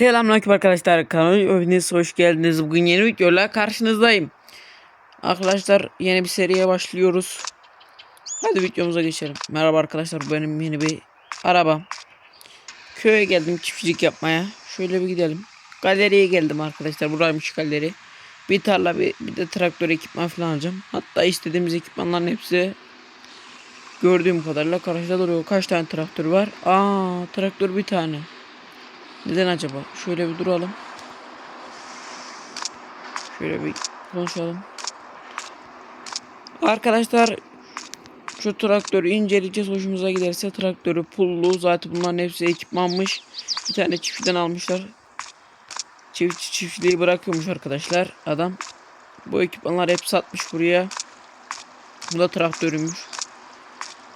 Selamünaleyküm arkadaşlar kanalıma hepiniz hoş geldiniz. Bugün yeni videoyla karşınızdayım. Arkadaşlar yeni bir seriye başlıyoruz. Hadi videomuza geçelim. Merhaba arkadaşlar benim yeni bir arabam. Köye geldim çiftçilik yapmaya. Şöyle bir gidelim. Galeriye geldim arkadaşlar. Buraymış galeri. Bir tarla bir, bir de traktör ekipman falan alacağım. Hatta istediğimiz ekipmanların hepsi gördüğüm kadarıyla karşıda duruyor. Kaç tane traktör var? Aa traktör bir tane. Neden acaba? Şöyle bir duralım. Şöyle bir konuşalım. Arkadaşlar şu traktörü inceleyeceğiz. Hoşumuza giderse traktörü pullu. Zaten bunların hepsi ekipmanmış. Bir tane çiftçiden almışlar. Çiftçi çiftliği bırakıyormuş arkadaşlar. Adam. Bu ekipmanlar hep satmış buraya. Bu da traktörümüş.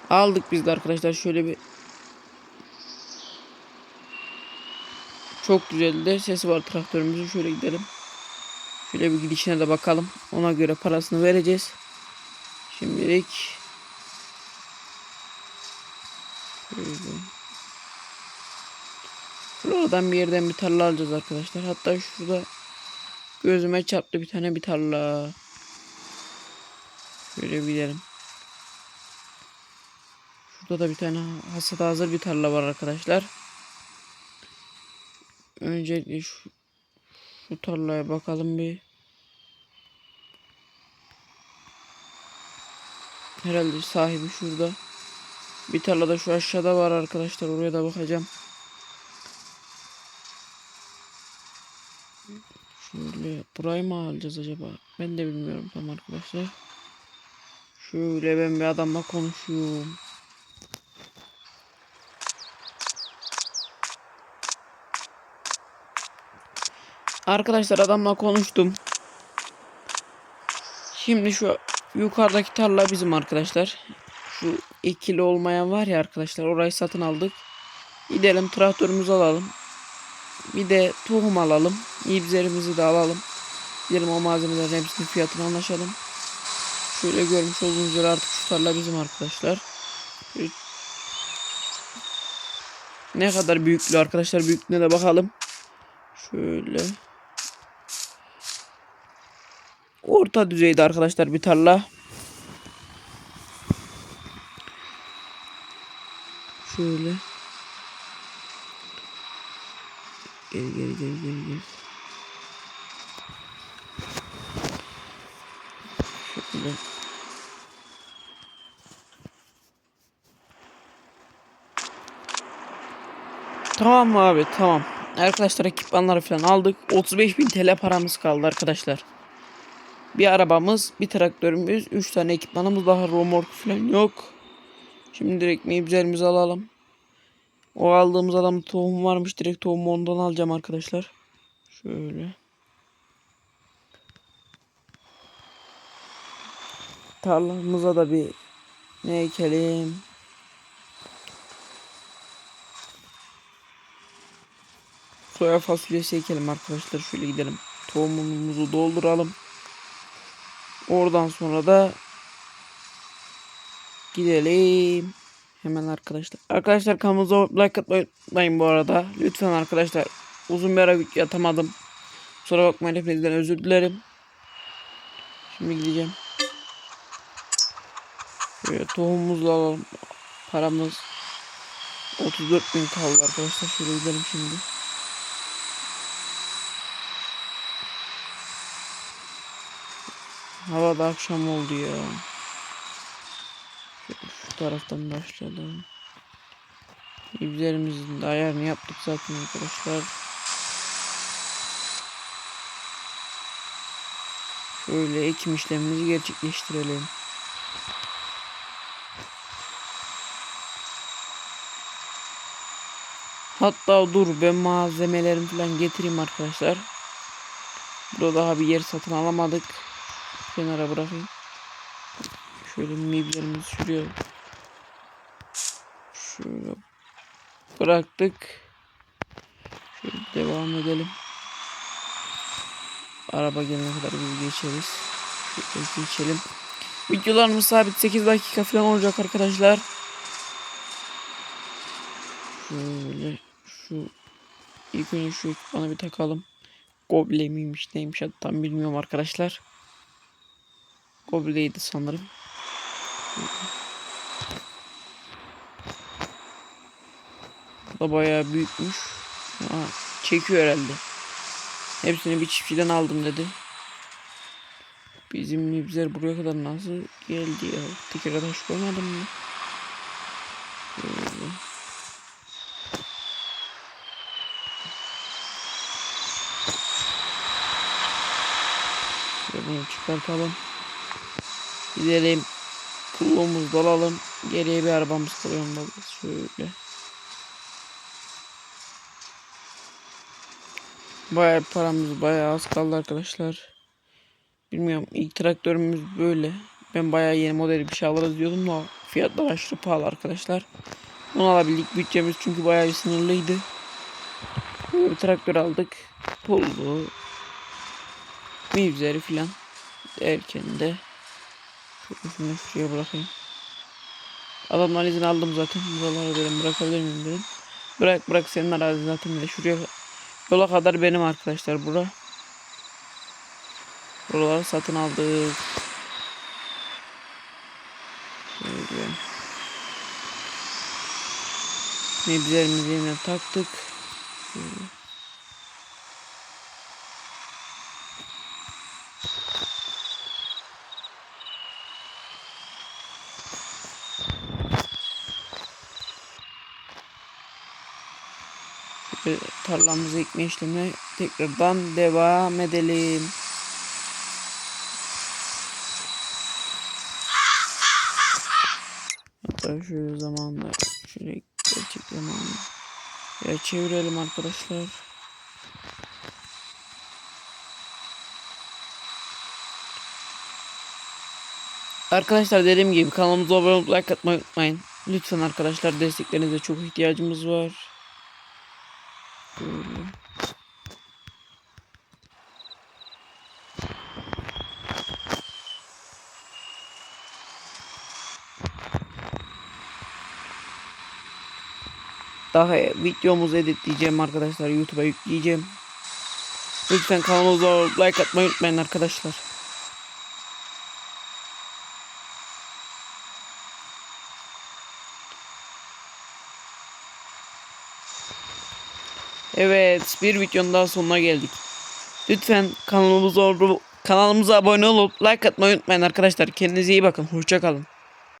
Aldık biz de arkadaşlar. Şöyle bir Çok güzel de sesi var traktörümüzün. Şöyle gidelim. Şöyle bir gidişine de bakalım. Ona göre parasını vereceğiz. Şimdilik şöyle. Şuradan bir yerden bir tarla alacağız arkadaşlar. Hatta şurada gözüme çarptı bir tane bir tarla. Şöyle gidelim. Şurada da bir tane hasata hazır bir tarla var arkadaşlar. Öncelikle şu, şu tarlaya bakalım bir. Herhalde sahibi şurada. Bir tarla da şu aşağıda var arkadaşlar. Oraya da bakacağım. Şöyle burayı mı alacağız acaba? Ben de bilmiyorum tam arkadaşlar. Şöyle ben bir adamla konuşuyorum. Arkadaşlar adamla konuştum. Şimdi şu yukarıdaki tarla bizim arkadaşlar. Şu ikili olmayan var ya arkadaşlar orayı satın aldık. Gidelim traktörümüzü alalım. Bir de tohum alalım. İbzerimizi de alalım. Gidelim o malzemelerin hepsinin fiyatını anlaşalım. Şöyle görmüş olduğunuz üzere artık şu tarla bizim arkadaşlar. Ne kadar büyüklü arkadaşlar büyüklüğüne de bakalım. Şöyle. Orta düzeyde arkadaşlar bir tarla. Şöyle. Gel gel gel gel gel. Şöyle. Tamam abi? Tamam. Arkadaşlar ekipmanları falan aldık. 35.000 TL paramız kaldı arkadaşlar. Bir arabamız, bir traktörümüz, 3 tane ekipmanımız daha romork falan yok. Şimdi direkt mevzilerimizi alalım. O aldığımız adam tohum varmış. Direkt tohumu ondan alacağım arkadaşlar. Şöyle. Tarlamıza da bir ne ekelim? Soya fasulyesi ekelim arkadaşlar. Şöyle gidelim. Tohumumuzu dolduralım. Oradan sonra da gidelim. Hemen arkadaşlar. Arkadaşlar kanalımıza like atmayı bu arada. Lütfen arkadaşlar. Uzun bir ara yatamadım. Kusura bakmayın hepinizden özür dilerim. Şimdi gideceğim. Şöyle tohumumuzu alalım. Paramız 34 bin kaldı arkadaşlar. Şöyle gidelim şimdi. Hava da akşam oldu ya. Şu taraftan başlayalım. İbzerimizin de ayarını yaptık zaten arkadaşlar. Şöyle ekim işlemimizi gerçekleştirelim. Hatta dur ben malzemelerimi falan getireyim arkadaşlar. Burada daha bir yer satın alamadık kenara bırakayım. Şöyle miblerimizi şuraya şöyle bıraktık. Şöyle devam edelim. Araba gelene kadar biz geçeriz. Şöyle geçelim. Videolarımız sabit 8 dakika falan olacak arkadaşlar. Şöyle şu İlk önce şu bana bir takalım. Goble miymiş neymiş tam bilmiyorum arkadaşlar. Goble'ydi sanırım. Bu da bayağı büyükmüş. Ha, çekiyor herhalde. Hepsini bir çiftçiden aldım dedi. Bizim nibzer buraya kadar nasıl geldi ya? Tekrar taş koymadım mı? Böyle. Bunu çıkartalım. Gidelim. Pulluğumuzu dalalım. Geriye bir arabamız kalıyor. Şöyle. Bayağı paramız bayağı az kaldı arkadaşlar. Bilmiyorum ilk traktörümüz böyle. Ben bayağı yeni model bir şey alırız diyordum da fiyatlar aşırı pahalı arkadaşlar. Onu alabildik bütçemiz çünkü bayağı bir sınırlıydı. Böyle bir traktör aldık. Pullu. Mivzeri filan. Derken de şunu şuraya bırakayım. Adamdan izin aldım zaten. Buralara dedim bırakabilir miyim dedim. Bırak bırak senin arazin zaten de şuraya yola kadar benim arkadaşlar bura. Buraları satın aldık. Böyle. Nebzelerimizi yerine taktık. Böyle. Tarlamızı ekme işlemine tekrardan devam edelim. Hatta şöyle zamanda şöyle gerçek zamanla ya çevirelim arkadaşlar. Arkadaşlar dediğim gibi kanalımıza abone olup like atmayı unutmayın. Lütfen arkadaşlar desteklerinize çok ihtiyacımız var. Böyle. Daha videomuzu editleyeceğim arkadaşlar. YouTube'a yükleyeceğim. Lütfen kanalımıza like atmayı unutmayın arkadaşlar. Evet, bir videonun daha sonuna geldik. Lütfen kanalımıza kanalımıza abone olup like atmayı unutmayın arkadaşlar. Kendinize iyi bakın. Hoşça kalın.